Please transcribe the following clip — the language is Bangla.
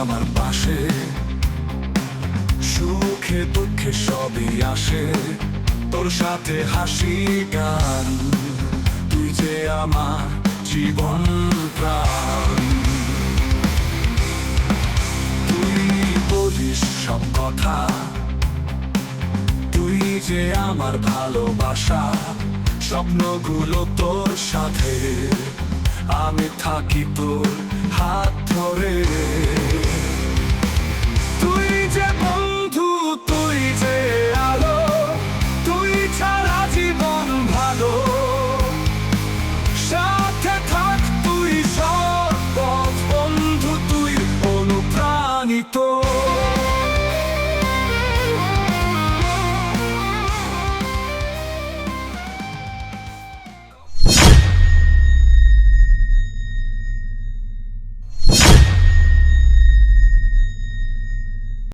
আমার পাশে। সুখে দুঃখে সবই আসে। তোর সাথে হাসি গান, তুই যে আমার জীবন প্রাণ। তুই বলিস সব কথা, তুই যে আমার ভালোবাসা, স্বপ্নগুলো তোর সাথে। আমি থাকি তোর হাত ধরে।